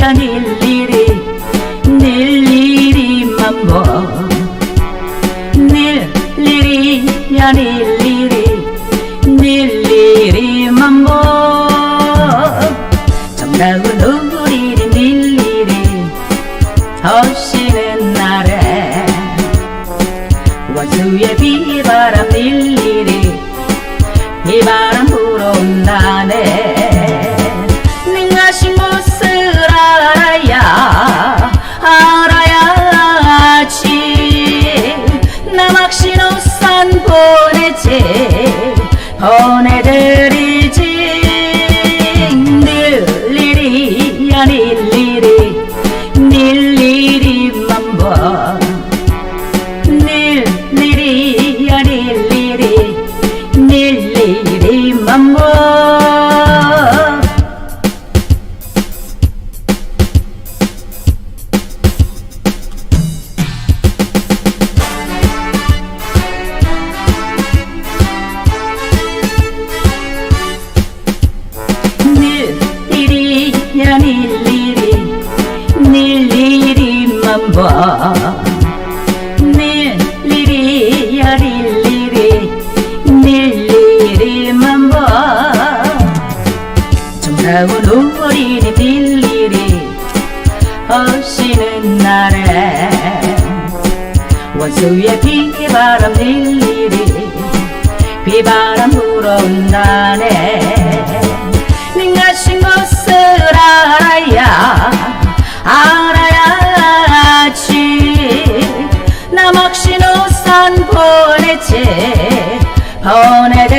야 일일이. 일일이 만번 일일이 야 일일이. 일일이 만번 정답은 우리는 일일이. 없이는 날에. 원수의 비바람 일일이 보내지. 보내드리지. 일일이야 일일이 일일이만 봐. 일일이야 일일이 일일이만 봐 일일이야 일일이 일일이만 봐. 일일이야 일일이 일일이만 봐. 정다운 우리는 일일이 어시는 날에 원수의 비바람 일일이 보내지 보내드리